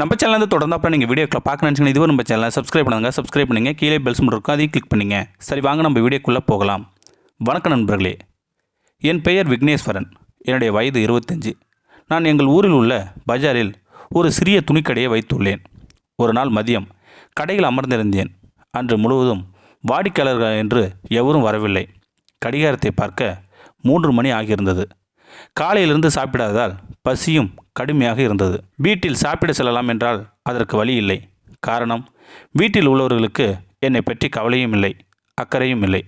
நம்ம சேனல் வந்து தொடர்ந்து அப்புறம் நீங்கள் வீடியோக்களை பார்க்க நினச்சிங்கன்னா இதுவும் நம்ம சேனலை சப்ஸ்கிரைப் பண்ணுங்கள் சப்ஸ்கிரைப் பண்ணுங்கள் கீழே பெல்ஸ் சிம்பிள் இருக்கும். அதையும் கிளிக் பண்ணுங்கள் சரி வாங்க நம்ம வீடியோக்குள்ளே போகலாம். வணக்கம் நண்பர்களே. என் பெயர் விக்னேஸ்வரன். என்னுடைய வயது இருபத்தஞ்சு. நான் எங்கள் ஊரில் உள்ள பஜாரில் ஒரு சிறிய துணிக்கடையை வைத்துள்ளேன். ஒரு நாள் மதியம் கடையில் அமர்ந்திருந்தேன். அன்று முழுவதும் வாடிக்கையாளர்கள் என்று எவரும் வரவில்லை. கடிகாரத்தை பார்க்க மூன்று மணி ஆகியிருந்தது. காலையிலிருந்து சாப்பிடாததால் பசியும் கடுமையாக இருந்தது. வீட்டில் சாப்பிட செல்லலாம் என்றால் அதற்கு வழி இல்லை. காரணம் வீட்டில் உள்ளவர்களுக்கு என்னை பற்றி கவலையும் இல்லை அக்கறையும் இல்லை.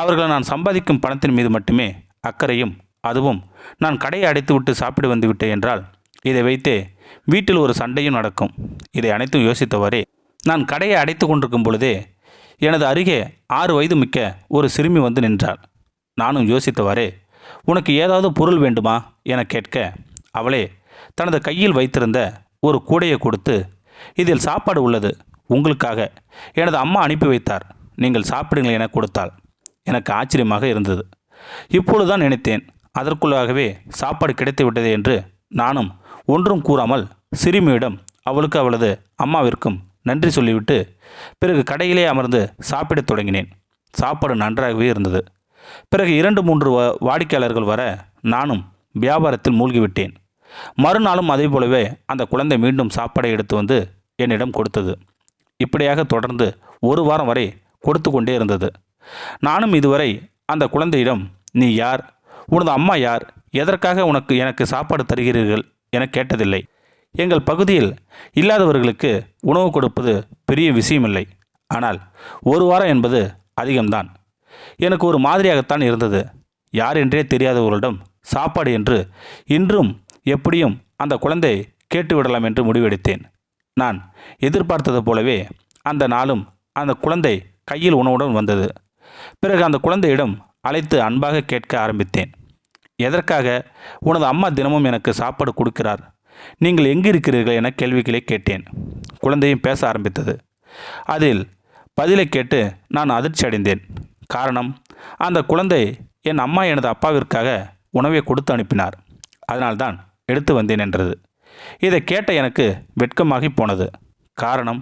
அவர்கள் நான் சம்பாதிக்கும் பணத்தின் மீது மட்டுமே அக்கறையும் அதுவும் நான் கடையை அடைத்துவிட்டு சாப்பிட வந்துவிட்டேன் என்றால் இதை வைத்தே வீட்டில் ஒரு சண்டையும் நடக்கும். இதை அனைத்தும் யோசித்தவாறே நான் கடையை அடைத்து கொண்டிருக்கும் பொழுதே எனது அருகே ஆறு வயது மிக்க ஒரு சிறுமி வந்து நின்றாள். நானும் யோசித்தவாறே உனக்கு ஏதாவது பொருள் வேண்டுமா? என கேட்க அவளே தனது கையில் வைத்திருந்த ஒரு கூடையை கொடுத்து இதில் சாப்பாடு உள்ளது உங்களுக்காக. எனது அம்மா அனுப்பி வைத்தார். நீங்கள் சாப்பிடுங்கள் என கொடுத்தாள். எனக்கு ஆச்சரியமாக இருந்தது. இப்பொழுதுதான் நினைத்தேன் அதற்குள்ளாகவே சாப்பாடு கிடைத்துவிட்டது என்று நானும் ஒன்றும் கூறாமல் சிறுமியிடம் அவளுக்கு அவளது அம்மாவிற்கும் நன்றி சொல்லிவிட்டு பிறகு கடையிலே அமர்ந்து சாப்பிடத் தொடங்கினேன். சாப்பாடு நன்றாகவே இருந்தது. பிறகு இரண்டு மூன்று வாடிக்கையாளர்கள் வர நானும் வியாபாரத்தில் மூழ்கிவிட்டேன். மறுநாளும் அதே போலவே அந்த குழந்தை மீண்டும் சாப்பாடை எடுத்து வந்து என்னிடம் கொடுத்தது. இப்படியாக தொடர்ந்து ஒரு வாரம் வரை கொடுத்து கொண்டே இருந்தது. நானும் இதுவரை அந்த குழந்தையிடம் நீ யார்? உனது அம்மா யார்? எதற்காக உனக்கு எனக்கு சாப்பாடு தருகிறீர்கள்? என கேட்டதில்லை. எங்கள் பகுதியில் இல்லாதவர்களுக்கு உணவு கொடுப்பது பெரிய விஷயமில்லை. ஆனால் ஒரு வாரம் என்பது அதிகம்தான். எனக்கு ஒரு மாதிரியாகத்தான் இருந்தது. யார் என்றே தெரியாதவர்களிடம் சாப்பாடு என்று இன்றும் எப்படியும் அந்த குழந்தை கேட்டுவிடலாம் என்று முடிவெடுத்தேன். நான் எதிர்பார்த்தது போலவே அந்த நாளும் அந்த குழந்தை கையில் உணவுடன் வந்தது. பிறகு அந்த குழந்தையிடம் அழைத்து அன்பாக கேட்க ஆரம்பித்தேன். எதற்காக உனது அம்மா தினமும் எனக்கு சாப்பாடு கொடுக்கிறார்? நீங்கள் எங்கு இருக்கிறீர்கள் என கேள்விகளை கேட்டேன். குழந்தையும் பேச ஆரம்பித்தது. அதில் பதிலை கேட்டு நான் அதிர்ச்சி அடைந்தேன் காரணம் அந்த குழந்தை என் அம்மா எனது அப்பாவிற்காக உணவை கொடுத்து அனுப்பினார். அதனால்தான் எடுத்து வந்தேன் என்றது. இதை கேட்ட எனக்கு வெட்கமாகி போனது. காரணம்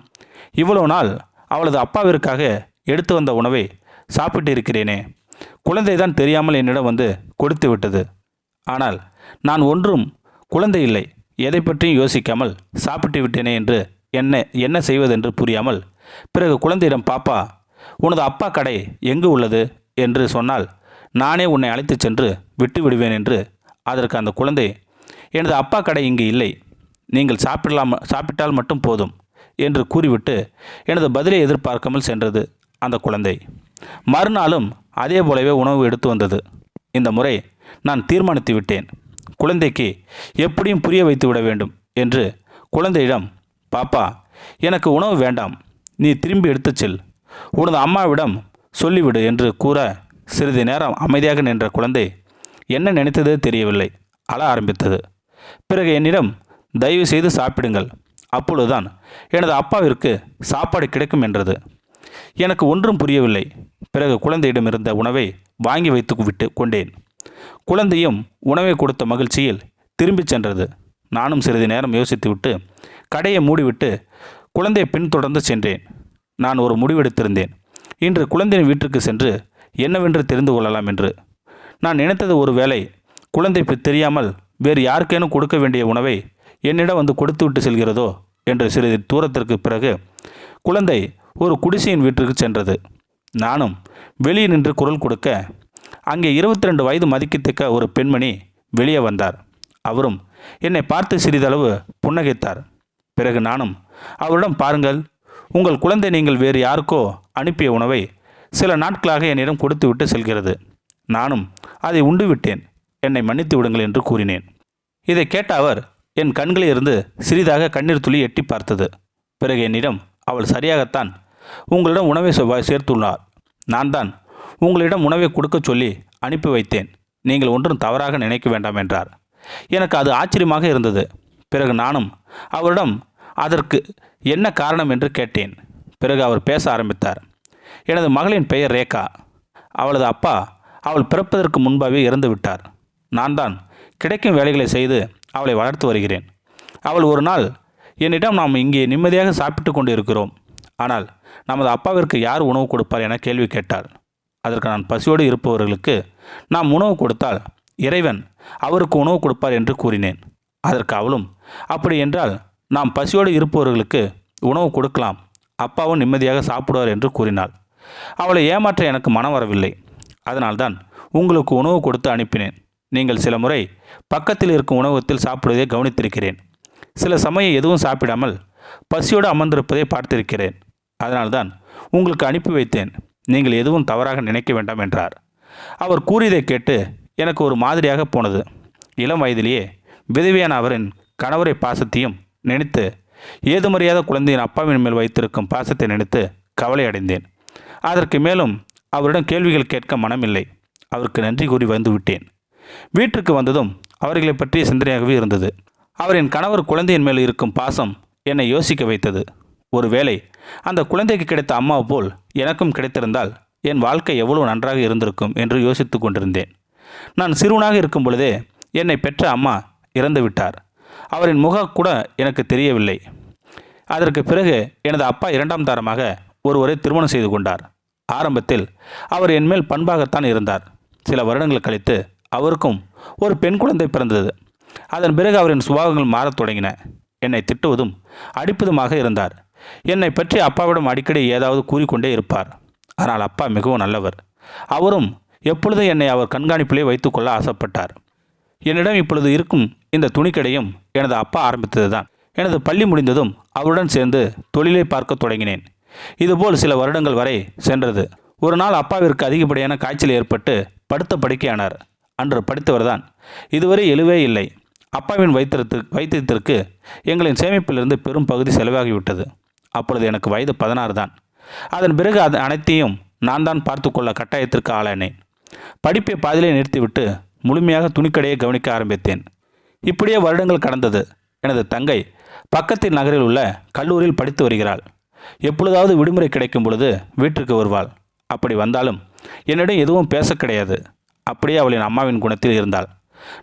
இவ்வளவு நாள் அவளது அப்பாவிற்காக எடுத்து வந்த உணவை சாப்பிட்டு இருக்கிறேனே. குழந்தை தான் தெரியாமல் என்னிடம் வந்து கொடுத்து விட்டது. ஆனால் நான் ஒன்றும் குழந்தை இல்லை எதை பற்றியும் யோசிக்காமல் சாப்பிட்டு விட்டேனே என்று என்ன என்ன செய்வதென்று புரியாமல் பிறகு குழந்தையிடம் பாப்பா உனது அப்பா கடை எங்கு உள்ளது? என்று சொன்னால் நானே உன்னை அழைத்துச் சென்று விட்டு விடுவேன் என்று அதற்கு அந்த குழந்தை எனது அப்பா கடை இங்கு இல்லை. நீங்கள் சாப்பிடலாம் சாப்பிட்டால் மட்டும் போதும் என்று கூறிவிட்டு எனது பதிலை எதிர்பார்க்காமல் சென்றது அந்த குழந்தை. மறுநாளும் அதே போலவே உணவு எடுத்து வந்தது. இந்த முறை நான் தீர்மானித்து விட்டேன். குழந்தைக்கு எப்படியும் புரிய வைத்து விட வேண்டும் என்று குழந்தையிடம் பாப்பா எனக்கு உணவு வேண்டாம். நீ திரும்பி எடுத்துச் செல். உனது அம்மாவிடம் சொல்லிவிடு என்று கூற சிறிது நேரம் அமைதியாக நின்ற குழந்தை என்ன நினைத்தது தெரியவில்லை. அழ ஆரம்பித்தது. பிறகு என்னிடம் தயவு செய்து சாப்பிடுங்கள். அப்பொழுதுதான் எனது அப்பாவிற்கு சாப்பாடு கிடைக்கும் என்றது. எனக்கு ஒன்றும் புரியவில்லை. பிறகு குழந்தையிடம் இருந்த உணவை வாங்கி வைத்து விட்டு கொண்டேன். குழந்தையும் உணவை கொடுத்த மகிழ்ச்சியில் திரும்பிச் சென்றது. நானும் சிறிது நேரம் யோசித்துவிட்டு கடையை மூடிவிட்டு குழந்தையை பின்தொடர்ந்து சென்றேன். நான் ஒரு முடிவெடுத்திருந்தேன். இன்று குழந்தையின் வீட்டிற்கு சென்று என்னவென்று தெரிந்து கொள்ளலாம் என்று. நான் நினைத்தது ஒரு வேளை குழந்தைக்கு தெரியாமல் வேறு யாருக்கேனும் கொடுக்க வேண்டிய உணவை என்னிடம் வந்து கொடுத்துவிட்டு செல்கிறதோ என்று சிறிது தூரத்திற்கு பிறகு குழந்தை ஒரு குடிசையின் வீட்டிற்கு சென்றது. நானும் வெளியே நின்று குரல் கொடுக்க அங்கே இருபத்தி ரெண்டு வயது மதிக்கத்தக்க ஒரு பெண்மணி வெளியே வந்தார். அவரும் என்னை பார்த்து சிறிதளவு புன்னகைத்தார். பிறகு நானும் அவரிடம் பாருங்கள் உங்கள் குழந்தை நீங்கள் வேறு யாருக்கோ அனுப்பிய உணவை சில நாட்களாக என்னிடம் கொடுத்துவிட்டு செல்கிறது. நானும் அதை உண்டுவிட்டேன். என்னை மன்னித்து விடுங்கள் என்று கூறினேன். இதை கேட்ட அவர் என் கண்களில் இருந்து சிறிதாக கண்ணீர் துளி எட்டி பார்த்தது. பிறகு என்னிடம் அவள் சரியாகத்தான் உங்களிடம் உணவை சேர்த்துள்ளார். நான் தான் உங்களிடம் உணவை கொடுக்கச் சொல்லி அனுப்பி வைத்தேன். நீங்கள் ஒன்றும் தவறாக நினைக்க வேண்டாம் என்றார். எனக்கு அது ஆச்சரியமாக இருந்தது. பிறகு நானும் அவரிடம் அதற்கு என்ன காரணம் என்று கேட்டேன். பிறகு அவர் பேச ஆரம்பித்தார். எனது மகளின் பெயர் ரேகா. அவளது அப்பா அவள் பிறப்பதற்கு முன்பாகவே இறந்து விட்டார். நான் தான் கிடைக்கும் வேலைகளை செய்து அவளை வளர்த்து வருகிறேன். அவள் ஒரு நாள் என்னிடம் நாம் இங்கே நிம்மதியாக சாப்பிட்டு கொண்டு இருக்கிறோம் ஆனால் நமது அப்பாவிற்கு யார் உணவு கொடுப்பார் என கேள்வி கேட்டாள். அதற்கு நான் பசியோடு இருப்பவர்களுக்கு நாம் உணவு கொடுத்தால் இறைவன் அவருக்கு உணவு கொடுப்பார் என்று கூறினேன். அதற்கு அவளும் அப்படி என்றால் நாம் பசியோடு இருப்பவர்களுக்கு உணவு கொடுக்கலாம். அப்பாவும் நிம்மதியாக சாப்பிடுவார் என்று கூறினாள். அவளை ஏமாற்ற எனக்கு மனம் வரவில்லை. அதனால்தான் உங்களுக்கு உணவு கொடுத்து அனுப்பினேன். நீங்கள் சில முறை பக்கத்தில் இருக்கும் உணவகத்தில் சாப்பிடுவதை கவனித்திருக்கிறேன். சில சமயம் எதுவும் சாப்பிடாமல் பசியோடு அமர்ந்திருப்பதை பார்த்திருக்கிறேன். அதனால்தான் உங்களுக்கு அனுப்பி வைத்தேன். நீங்கள் எதுவும் தவறாக நினைக்க வேண்டாம் என்றார். அவர் கூறியதை கேட்டு எனக்கு ஒரு மாதிரியாக போனது. இளம் வயதிலேயே விதவியான அவரின் கணவரை பாசத்தையும் நினைத்து ஏதுமறியாத குழந்தையின் அப்பாவின் மேல் வைத்திருக்கும் பாசத்தை நினைத்து கவலை அடைந்தேன். அதற்கு மேலும் அவரிடம் கேள்விகள் கேட்க மனமில்லை. அவருக்கு நன்றி கூறி வந்து விட்டேன். வீட்டிற்கு வந்ததும் அவர்களை பற்றிய சிந்தனையாகவே இருந்தது. அவரின் கணவர் குழந்தையின் மேல் இருக்கும் பாசம் என்னை யோசிக்க வைத்தது. ஒருவேளை அந்த குழந்தைக்கு கிடைத்த அம்மா போல் எனக்கும் கிடைத்திருந்தால் என் வாழ்க்கை எவ்வளவு நன்றாக இருந்திருக்கும் என்று யோசித்து கொண்டிருந்தேன். நான் சிறுவனாக இருக்கும் பொழுதே என்னை பெற்ற அம்மா இறந்துவிட்டார். அவரின் முகம் கூட எனக்கு தெரியவில்லை. அதற்கு பிறகு எனது அப்பா இரண்டாம் தாரமாக ஒருவரை திருமணம் செய்து கொண்டார். ஆரம்பத்தில் அவர் என்மேல் பண்பாகத்தான் இருந்தார். சில வருடங்கள் கழித்து அவருக்கும் ஒரு பெண் குழந்தை பிறந்தது. அதன் பிறகு அவரின் சுபாவங்கள் மாறத் தொடங்கின. என்னை திட்டுவதும் அடிப்பதுமாக இருந்தார். என்னை பற்றி அப்பாவிடம் அடிக்கடி ஏதாவது கூறிக்கொண்டே இருப்பார். ஆனால் அப்பா மிகவும் நல்லவர். அவரும் எப்பொழுதும் என்னை அவர் கண்காணிப்பிலே வைத்துக்கொள்ள ஆசைப்பட்டார். என்னிடம் இப்பொழுது இருக்கும் இந்த துணிக்கடையும் எனது அப்பா ஆரம்பித்ததுதான். எனது பள்ளி முடிந்ததும் அவருடன் சேர்ந்து தொழிலை பார்க்க தொடங்கினேன். இதுபோல் சில வருடங்கள் வரை சென்றது. ஒரு நாள் அப்பாவிற்கு அதிகப்படியான காய்ச்சல் ஏற்பட்டு படுத்த படுக்கையானார். அன்று படித்தவர்தான். இதுவரை எழுவே இல்லை. அப்பாவின் வைத்திரத்து வைத்தியத்திற்கு எங்களின் சேமிப்பிலிருந்து பெரும் பகுதி செலவாகிவிட்டது. அப்பொழுது எனக்கு வயது பதினாறு தான் அதன் பிறகு அது அனைத்தையும் நான் தான் பார்த்து கொள்ள கட்டாயத்திற்கு ஆளானேன். படிப்பை பாதிலே நிறுத்திவிட்டு முழுமையாக துணிக்கடையை கவனிக்க ஆரம்பித்தேன். இப்படியே வருடங்கள் கடந்தது. எனது தங்கை பக்கத்தில் நகரில் உள்ள கல்லூரியில் படித்து வருகிறாள். எப்பொழுதாவது விடுமுறை கிடைக்கும் பொழுது வீட்டிற்கு வருவாள். அப்படி வந்தாலும் என்னிடம் எதுவும் பேச கிடையாது. அப்படியே அவளின் அம்மாவின் குணத்தில் இருந்தாள்.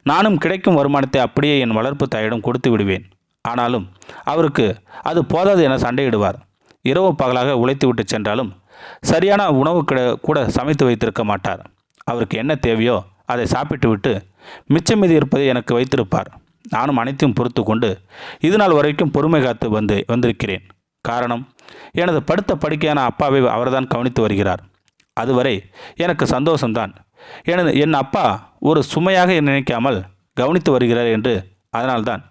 நானும் கிடைக்கும் வருமானத்தை அப்படியே என் வளர்ப்பு தாயிடம் கொடுத்து விடுவேன். ஆனாலும் அவருக்கு அது போதாது என சண்டையிடுவார். இரவு பகலாக உழைத்து விட்டு சென்றாலும் சரியான உணவு கிட கூட சமைத்து வைத்திருக்க மாட்டார். அவருக்கு என்ன தேவையோ அதை சாப்பிட்டுவிட்டு மிச்சம் மீதி இருப்பதை எனக்கு வைத்திருப்பார். நானும் அனைத்தையும் பொறுத்து கொண்டு இது நாள் வரைக்கும் பொறுமை காத்து வந்து வந்திருக்கிறேன். காரணம் எனது படுத்த படுக்கையான அப்பாவை அவர்தான் கவனித்து வருகிறார். அதுவரை எனக்கு சந்தோஷம்தான். எனது என் அப்பா ஒரு சுமையாக நினைக்காமல் கவனித்து வருகிறார் என்று அதனால்தான்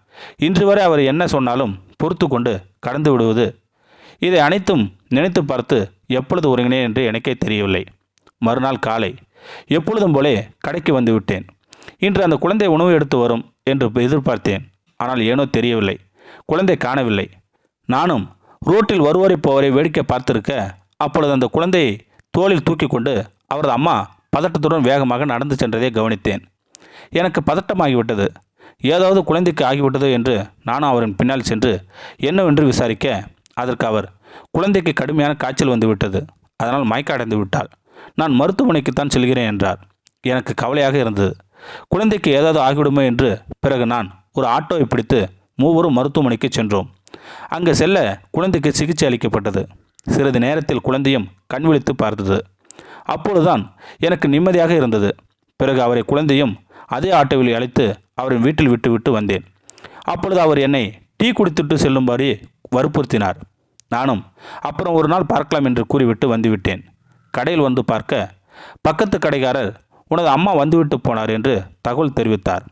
இன்று வரை அவர் என்ன சொன்னாலும் பொறுத்து கொண்டு கடந்து விடுவது இதை அனைத்தும் நினைத்து பார்த்து எப்பொழுது ஒருங்கினேன் என்று எனக்கே தெரியவில்லை. மறுநாள் காலை எப்பொழுதும் போலே கடைக்கு வந்து விட்டேன் இன்று அந்த குழந்தை உணவு எடுத்து வரும் என்று எதிர்பார்த்தேன். ஆனால் ஏனோ தெரியவில்லை. குழந்தை காணவில்லை. நானும் ரோட்டில் வருவரை போவரை வேடிக்கை பார்த்திருக்க அப்பொழுது அந்த குழந்தையை தோளில் தூக்கி கொண்டு அவரது அம்மா பதட்டத்துடன் வேகமாக நடந்து சென்றதை கவனித்தேன். எனக்கு பதட்டமாகிவிட்டது. ஏதாவது குழந்தைக்கு ஆகிவிட்டது என்று நானும் அவரின் பின்னால் சென்று என்னவென்று விசாரிக்க அதற்கு அவர் குழந்தைக்கு கடுமையான காய்ச்சல் வந்துவிட்டது. அதனால் மயக்க அடைந்து விட்டாள் நான் மருத்துவமனைக்குத்தான் செல்கிறேன் என்றார். எனக்கு கவலையாக இருந்தது. குழந்தைக்கு ஏதாவது ஆகிவிடுமோ என்று பிறகு நான் ஒரு ஆட்டோவை பிடித்து மூவரும் மருத்துவமனைக்கு சென்றோம். அங்கு செல்ல குழந்தைக்கு சிகிச்சை அளிக்கப்பட்டது. சிறிது நேரத்தில் குழந்தையும் கண் விழித்து பார்த்தது. அப்பொழுதுதான் எனக்கு நிம்மதியாக இருந்தது. பிறகு அவரை குழந்தையும் அதே ஆட்டோவில் அழைத்து அவரின் வீட்டில் விட்டுவிட்டு வந்தேன். அப்பொழுது அவர் என்னை டீ குடித்துட்டு செல்லும்படி வற்புறுத்தினார். நானும் அப்புறம் ஒரு நாள் பார்க்கலாம் என்று கூறிவிட்டு வந்துவிட்டேன் கடையில் வந்து பார்க்க பக்கத்து கடைக்காரர் உனது அம்மா வந்துவிட்டு போனார் என்று தகவல் தெரிவித்தார்.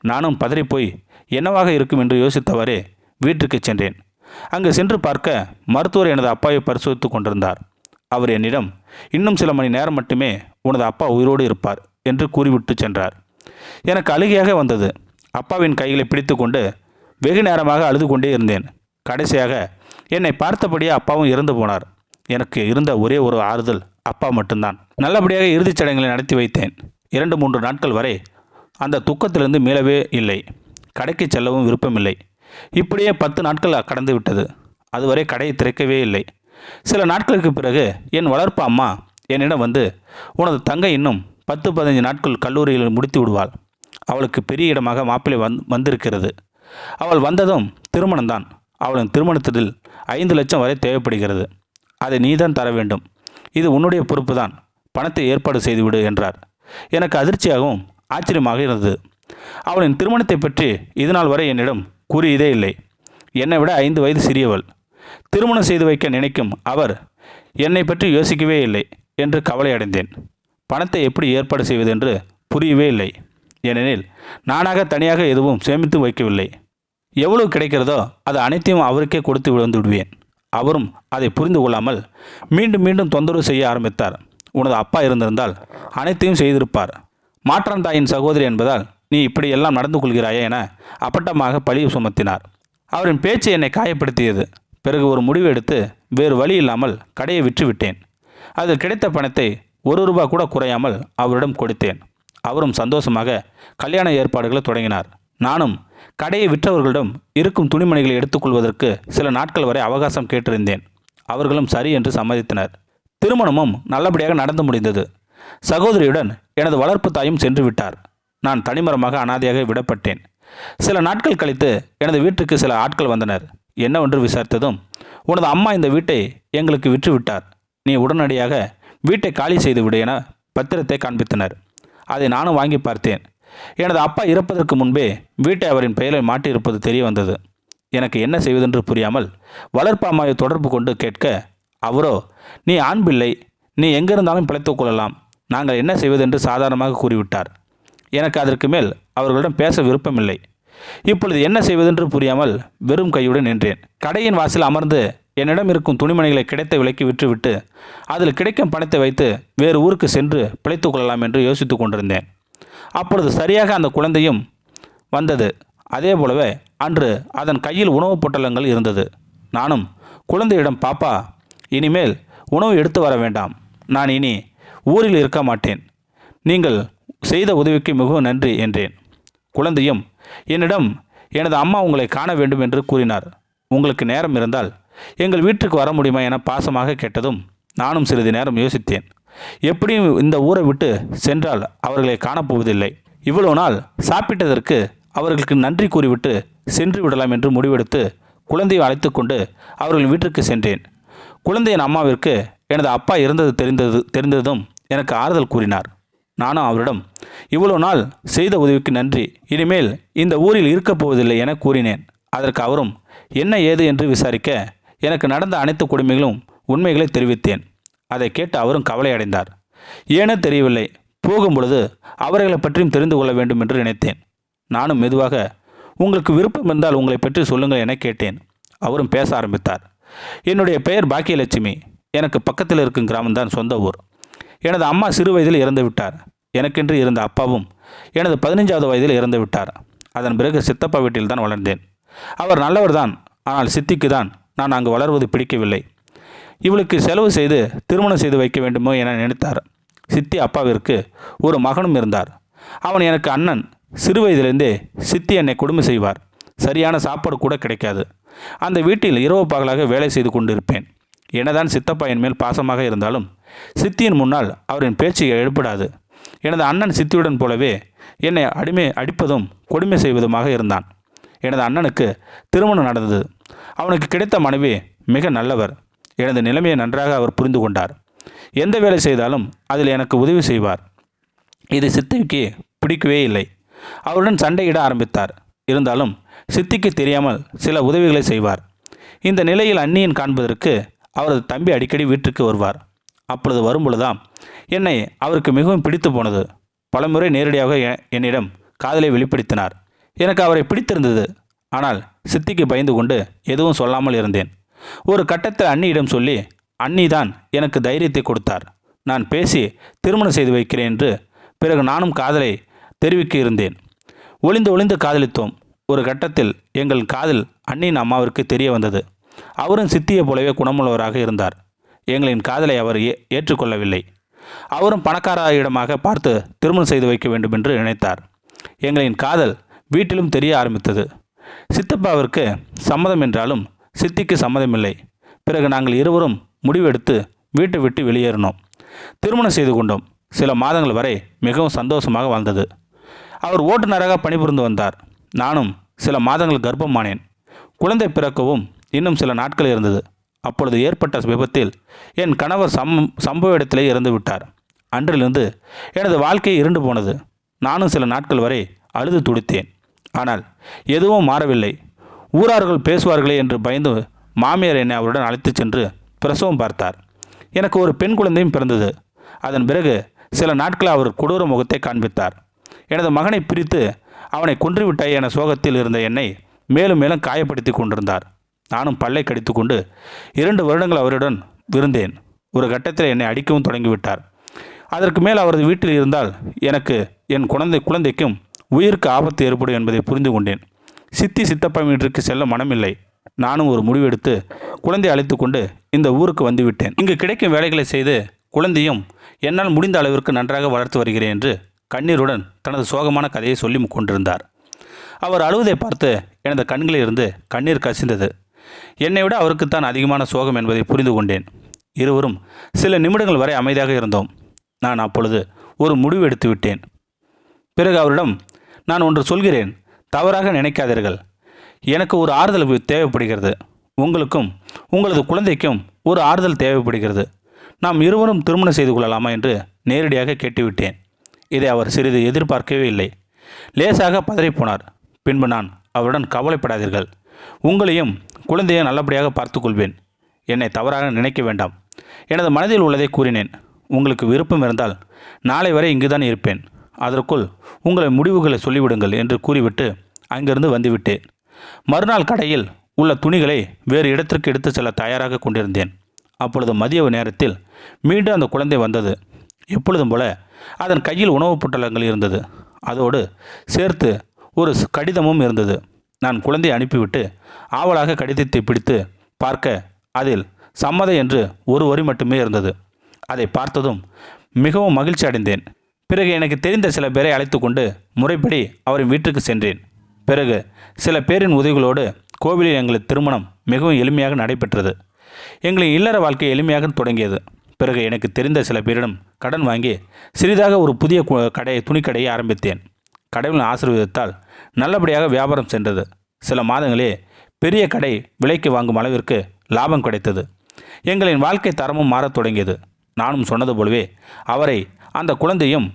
நானும் பதறிப்போய் என்னவாக இருக்கும்? என்று யோசித்தவாறே வீட்டிற்கு சென்றேன். அங்கு சென்று பார்க்க மருத்துவர் எனது அப்பாவை பரிசோதித்து கொண்டிருந்தார். அவர் என்னிடம் இன்னும் சில மணி நேரம் மட்டுமே உனது அப்பா உயிரோடு இருப்பார் என்று கூறிவிட்டு சென்றார். எனக்கு அழுகையாக வந்தது. அப்பாவின் கைகளை பிடித்துக்கொண்டு வெகு நேரமாக அழுது கொண்டே இருந்தேன். கடைசியாக என்னை பார்த்தபடியே அப்பாவும் இறந்து போனார். எனக்கு இருந்த ஒரே ஒரு ஆறுதல் அப்பா மட்டும்தான். நல்லபடியாக இறுதிச் சடங்குகளை நடத்தி வைத்தேன். இரண்டு மூன்று நாட்கள் வரை அந்த துக்கத்திலிருந்து மீளவே இல்லை. கடைக்கு செல்லவும் விருப்பமில்லை. இப்படியே பத்து நாட்கள் கடந்து விட்டது அதுவரை கடையை திறக்கவே இல்லை. சில நாட்களுக்கு பிறகு என் வளர்ப்பு அம்மா என்னிடம் வந்து உனது தங்கை இன்னும் பத்து பதினைஞ்சு நாட்கள் கல்லூரியில் முடித்து விடுவாள். அவளுக்கு பெரிய இடமாக மாப்பிள்ளை வந் வந்திருக்கிறது. அவள் வந்ததும் திருமணம்தான். அவளின் திருமணத்தில் ஐந்து லட்சம் வரை தேவைப்படுகிறது. அதை நீதான் தர வேண்டும். இது உன்னுடைய பொறுப்பு தான் பணத்தை ஏற்பாடு செய்துவிடு என்றார். எனக்கு அதிர்ச்சியாகவும் ஆச்சரியமாக இருந்தது. அவளின் திருமணத்தை பற்றி இதுநாள் வரை என்னிடம் கூறியதே இல்லை. என்னை விட ஐந்து வயது சிறியவள். திருமணம் செய்து வைக்க நினைக்கும் அவர் என்னை பற்றி யோசிக்கவே இல்லை என்று கவலை அடைந்தேன். பணத்தை எப்படி ஏற்பாடு செய்வது என்று புரியவே இல்லை. ஏனெனில் நானாக தனியாக எதுவும் சேமித்து வைக்கவில்லை. எவ்வளவு கிடைக்கிறதோ அது அனைத்தையும் அவருக்கே கொடுத்து விழுந்து விடுவேன். அவரும் அதை புரிந்து கொள்ளாமல் மீண்டும் மீண்டும் தொந்தரவு செய்ய ஆரம்பித்தார். உனது அப்பா இருந்திருந்தால் அனைத்தையும் செய்திருப்பார். மாற்றான் தாயின் சகோதரி என்பதால் நீ இப்படி எல்லாம் நடந்து கொள்கிறாயே என அப்பட்டமாக பழி சுமத்தினார். அவரின் பேச்சு என்னை காயப்படுத்தியது. பிறகு ஒரு முடிவு எடுத்து வேறு வழி இல்லாமல் கடையை விற்று விட்டேன் அதில் கிடைத்த பணத்தை ஒரு ரூபா கூட குறையாமல் அவரிடம் கொடுத்தேன். அவரும் சந்தோஷமாக கல்யாண ஏற்பாடுகளை தொடங்கினார். நானும் கடையை விற்றவர்களிடம் இருக்கும் துணிமணிகளை எடுத்துக்கொள்வதற்கு சில நாட்கள் வரை அவகாசம் கேட்டிருந்தேன். அவர்களும் சரி என்று சம்மதித்தனர். திருமணமும் நல்லபடியாக நடந்து முடிந்தது. சகோதரியுடன் எனது வளர்ப்பு தாயும் சென்று விட்டார். நான் தனிமரமாக அனாதையாக விடப்பட்டேன். சில நாட்கள் கழித்து எனது வீட்டுக்கு சில ஆட்கள் வந்தனர். என்னவென்று விசாரித்ததும் உனது அம்மா இந்த வீட்டை எங்களுக்கு விற்றுவிட்டார். நீ உடனடியாக வீட்டை காலி செய்து விடு என பத்திரத்தை காண்பித்தனர். அதை நானும் வாங்கி பார்த்தேன். எனது அப்பா இறப்பதற்கு முன்பே வீட்டை அவரின் பெயரில் மாட்டியிருப்பது தெரிய வந்தது எனக்கு என்ன செய்வதென்று புரியாமல் வளர்ப்பாமாயை தொடர்பு கொண்டு கேட்க அவரோ நீ ஆண் பிள்ளை. நீ எங்கிருந்தாலும் பிழைத்துக் கொள்ளலாம். நாங்கள் என்ன செய்வதென்று சாதாரணமாக கூறிவிட்டார். எனக்கு அதற்கு மேல் அவர்களிடம் பேச விருப்பமில்லை. இப்பொழுது என்ன செய்வதென்று புரியாமல் வெறும் கையுடன் நின்றேன். கடையின் வாசல் அமர்ந்து என்னிடம் இருக்கும் துணிமணிகளை கிடைத்த விலைக்கு விற்றுவிட்டு அதில் கிடைக்கும் பணத்தை வைத்து வேறு ஊருக்கு சென்று பிழைத்துக் கொள்ளலாம் என்று யோசித்துக் கொண்டிருந்தேன். அப்பொழுது சரியாக அந்த குழந்தையும் வந்தது. அதே போலவே அன்று அதன் கையில் உணவுப் பொட்டலங்கள் இருந்தது. நானும் குழந்தையிடம் பாப்பா இனிமேல் உணவு எடுத்து வர வேண்டாம். நான் இனி ஊரில் இருக்க மாட்டேன். நீங்கள் செய்த உதவிக்கு மிகவும் நன்றி என்றேன். குழந்தையும் என்னிடம் எனது அம்மா உங்களை காண வேண்டும் என்று கூறினார். உங்களுக்கு நேரம் இருந்தால் எங்கள் வீட்டுக்கு வர முடியுமா என பாசமாக கேட்டதும் நானும் சிறிது நேரம் யோசித்தேன். எப்படியும் இந்த ஊரை விட்டு சென்றால் அவர்களை காணப்போவதில்லை? இவ்வளவு நாள் சாப்பிட்டதற்கு அவர்களுக்கு நன்றி கூறிவிட்டு சென்று விடலாம் என்று முடிவெடுத்து குழந்தையை அழைத்து கொண்டு அவர்கள் வீட்டிற்கு சென்றேன். குழந்தையின் அம்மாவிற்கு எனது அப்பா இருந்தது தெரிந்தது தெரிந்ததும் எனக்கு ஆறுதல் கூறினார். நானும் அவரிடம் இவ்வளவு நாள் செய்த உதவிக்கு நன்றி. இனிமேல் இந்த ஊரில் இருக்கப் போவதில்லை என கூறினேன். அதற்கு அவரும் என்ன ஏது? என்று விசாரிக்க எனக்கு நடந்த அனைத்து கொடுமைகளும் உண்மைகளை தெரிவித்தேன். அதை கேட்டு அவரும் கவலை அடைந்தார் ஏனோ தெரியவில்லை. போகும் பொழுது அவர்களை பற்றியும் தெரிந்து கொள்ள வேண்டும் என்று நினைத்தேன். நானும் மெதுவாக உங்களுக்கு விருப்பம் இருந்தால் உங்களை பற்றி சொல்லுங்கள் என கேட்டேன். அவரும் பேச ஆரம்பித்தார். என்னுடைய பெயர் பாக்கியலட்சுமி. எனக்கு பக்கத்தில் இருக்கும் கிராமம்தான் சொந்த ஊர். எனது அம்மா சிறு வயதில் இறந்து விட்டார். எனக்கென்று இருந்த அப்பாவும் எனது பதினைஞ்சாவது வயதில் இறந்து விட்டார். அதன் பிறகு சித்தப்பா வீட்டில் தான் வளர்ந்தேன். அவர் நல்லவர்தான் ஆனால் சித்திக்கு தான் நான் அங்கு வளர்வது பிடிக்கவில்லை. இவளுக்கு செலவு செய்து திருமணம் செய்து வைக்க வேண்டுமோ என நினைத்தார். சித்தி அப்பாவிற்கு ஒரு மகனும் இருந்தார். அவன் எனக்கு அண்ணன். சிறு வயதிலிருந்தே சித்தி என்னை கொடுமை செய்வார். சரியான சாப்பாடு கூட கிடைக்காது. அந்த வீட்டில் இரவு பகலாக வேலை செய்து கொண்டிருப்பேன். என்னதான் சித்தப்பா என் மேல் பாசமாக இருந்தாலும் சித்தியின் முன்னால் அவரின் பேச்சு எழுப்படாது. எனது அண்ணன் சித்தியுடன் போலவே என்னை அடிமை அடிப்பதும் கொடுமை செய்வதுமாக இருந்தான். எனது அண்ணனுக்கு திருமணம் நடந்தது. அவனுக்கு கிடைத்த மனைவி மிக நல்லவர். எனது நிலைமையை நன்றாக அவர் புரிந்து கொண்டார். எந்த வேலை செய்தாலும் அதில் எனக்கு உதவி செய்வார். இது சித்திக்கு பிடிக்கவே இல்லை. அவருடன் சண்டையிட ஆரம்பித்தார். இருந்தாலும் சித்திக்கு தெரியாமல் சில உதவிகளை செய்வார். இந்த நிலையில் அன்னியின் காண்பதற்கு அவரது தம்பி அடிக்கடி வீட்டுக்கு வருவார். அப்பொழுது வரும்பொழுதாம் என்னை அவருக்கு மிகவும் பிடித்து போனது. பலமுறை நேரடியாக எ- என்னிடம் காதலை வெளிப்படுத்தினார். எனக்கு அவரை பிடித்திருந்தது. ஆனால் சித்திக்கு பயந்து கொண்டு எதுவும் சொல்லாமல் இருந்தேன். ஒரு கட்டத்தில் அண்ணியிடம் சொல்லி அண்ணி தான் எனக்கு தைரியத்தை கொடுத்தார். நான் பேசி திருமணம் செய்து வைக்கிறேன் என்று பிறகு நானும் காதலை தெரிவிக்க இருந்தேன். ஒளிந்து ஒளிந்து காதலித்தோம். ஒரு கட்டத்தில் எங்கள் காதல் அண்ணியின் அம்மாவிற்கு தெரிய வந்தது. அவரும் சித்தியை போலவே குணமுள்ளவராக இருந்தார். எங்களின் காதலை அவர் ஏ ஏற்றுக்கொள்ளவில்லை. அவரும் பணக்காரரிடமாக பார்த்து திருமணம் செய்து வைக்க வேண்டும் என்று நினைத்தார். எங்களின் காதல் வீட்டிலும் தெரிய ஆரம்பித்தது. சித்தப்பாவிற்கு சம்மதம் என்றாலும் சித்திக்கு சம்மதமில்லை. பிறகு நாங்கள் இருவரும் முடிவெடுத்து வீட்டை விட்டு வெளியேறினோம். திருமணம் செய்து கொண்டோம். சில மாதங்கள் வரை மிகவும் சந்தோஷமாக வாழ்ந்தது. அவர் ஓட்டுநராக பணிபுரிந்து வந்தார். நானும் சில மாதங்கள் கர்ப்பமானேன். குழந்தை பிறக்கவும் இன்னும் சில நாட்கள் இருந்தது. அப்பொழுது ஏற்பட்ட விபத்தில் என் கணவர் சம் சம்பவ இடத்திலே இறந்து விட்டார். அன்றிலிருந்து எனது வாழ்க்கை இருண்டு போனது. நானும் சில நாட்கள் வரை அழுது துடித்தேன். ஆனால் எதுவும் மாறவில்லை. ஊரார்கள் பேசுவார்களே என்று பயந்து மாமியார் என்னை அவருடன் அழைத்துச் சென்று பிரசவம் பார்த்தார். எனக்கு ஒரு பெண் குழந்தையும் பிறந்தது. அதன் பிறகு சில நாட்கள் அவர் கொடூர முகத்தை காண்பித்தார். எனது மகனை பிரித்து அவனை கொன்றுவிட்டாய் என சோகத்தில் இருந்த என்னை மேலும் மேலும் காயப்படுத்தி கொண்டிருந்தார். நானும் பல்லை கடித்துக்கொண்டு இரண்டு வருடங்கள் அவருடன் இருந்தேன். ஒரு கட்டத்தில் என்னை அடிக்கவும் தொடங்கிவிட்டார். அதற்கு மேல் அவரது வீட்டில் இருந்தால் எனக்கு என் குழந்தை குழந்தைக்கும் உயிருக்கு ஆபத்து ஏற்படும் என்பதை புரிந்து கொண்டேன். சித்தி சித்தப்பா வீட்டிற்கு செல்ல மனமில்லை. நானும் ஒரு முடிவெடுத்து குழந்தையை அழைத்து கொண்டு இந்த ஊருக்கு வந்துவிட்டேன். இங்கு கிடைக்கும் வேலைகளை செய்து குழந்தையும் என்னால் முடிந்த அளவிற்கு நன்றாக வளர்த்து வருகிறேன் என்று கண்ணீருடன் தனது சோகமான கதையை சொல்லி கொண்டிருந்தார். அவர் அழுவதை பார்த்து எனது கண்களில் இருந்து கண்ணீர் கசிந்தது. என்னை விட அவருக்குத்தான் அதிகமான சோகம் என்பதை புரிந்து கொண்டேன். இருவரும் சில நிமிடங்கள் வரை அமைதியாக இருந்தோம். நான் அப்பொழுது ஒரு முடிவு எடுத்து விட்டேன் பிறகு அவரிடம் நான் ஒன்று சொல்கிறேன். தவறாக நினைக்காதீர்கள். எனக்கு ஒரு ஆறுதல் தேவைப்படுகிறது. உங்களுக்கும் உங்களது குழந்தைக்கும் ஒரு ஆறுதல் தேவைப்படுகிறது. நாம் இருவரும் திருமணம் செய்து கொள்ளலாமா என்று நேரடியாக கேட்டுவிட்டேன். இதை அவர் சிறிது எதிர்பார்க்கவே இல்லை. லேசாக பதறிப்போனார். பின்பு நான் அவருடன் கவலைப்படாதீர்கள். உங்களையும் குழந்தையை நல்லபடியாக பார்த்துக்கொள்வேன். என்னை தவறாக நினைக்க வேண்டாம். எனது மனதில் உள்ளதை கூறினேன். உங்களுக்கு விருப்பம் இருந்தால் நாளை வரை இங்குதான் இருப்பேன். அதற்குள் உங்களை முடிவுகளை சொல்லிவிடுங்கள் என்று கூறிவிட்டு அங்கிருந்து வந்துவிட்டேன் மறுநாள் கடையில் உள்ள துணிகளை வேறு இடத்திற்கு எடுத்து செல்ல தயாராக கொண்டிருந்தேன். அப்பொழுது மதிய நேரத்தில் மீண்டும் அந்த குழந்தை வந்தது. எப்பொழுதும் போல அதன் கையில் உணவுப் பொட்டலங்கள் இருந்தது. அதோடு சேர்த்து ஒரு கடிதமும் இருந்தது. நான் குழந்தையை அனுப்பிவிட்டு ஆவலாக கடிதத்தை பிடித்து பார்க்க அதில் சம்மதை என்று ஒரு வரி மட்டுமே இருந்தது. அதை பார்த்ததும் மிகவும் மகிழ்ச்சி அடைந்தேன் பிறகு எனக்கு தெரிந்த சில பேரை அழைத்து கொண்டு முறைப்படி அவரின் வீட்டுக்கு சென்றேன். பிறகு சில பேரின் உதவிகளோடு கோவிலில் எங்களது திருமணம் மிகவும் எளிமையாக நடைபெற்றது. எங்களின் இல்லற வாழ்க்கை எளிமையாக தொடங்கியது. பிறகு எனக்கு தெரிந்த சில பேரிடம் கடன் வாங்கி சிறிதாக ஒரு புதிய கடையை துணிக்கடையை ஆரம்பித்தேன். கடவுளின் ஆசீர்வாதத்தால் நல்லபடியாக வியாபாரம் சென்றது. சில மாதங்களே பெரிய கடை விலைக்கு வாங்கும் அளவிற்கு லாபம் கிடைத்தது. எங்களின் வாழ்க்கை தரமும் மாறத் தொடங்கியது. நானும் சொன்னது போலவே அவரை அந்த குழந்தையும்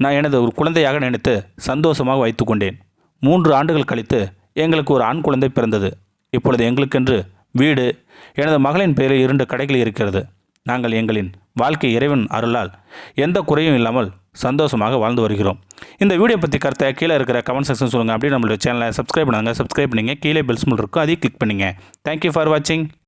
நான் எனது ஒரு குழந்தையாக நினைத்து சந்தோஷமாக வைத்துக்கொண்டேன் மூன்று ஆண்டுகள் கழித்து எங்களுக்கு ஒரு ஆண் குழந்தை பிறந்தது. இப்பொழுது எங்களுக்கென்று வீடு எனது மகளின் பெயரில் இரண்டு கடைகள் இருக்கிறது. நாங்கள் எங்களின் வாழ்க்கை இறைவன் அருளால் எந்த குறையும் இல்லாமல் சந்தோஷமாக வாழ்ந்து வருகிறோம். இந்த வீடியோ பற்றி கருத்தை கீழே இருக்கிற கமெண்ட் செக்ஷன் சொல்லுங்கள் அப்படியே நம்மளோட சேனலை சப்ஸ்கிரைப் பண்ணுங்கள் சப்ஸ்கிரைப் பண்ணுங்கள் கீழே பெல்ஸ் சிம்பிள் இருக்கும் அதையும் கிளிக் பண்ணுங்கள் தேங்க்யூ ஃபார் வாட்சிங்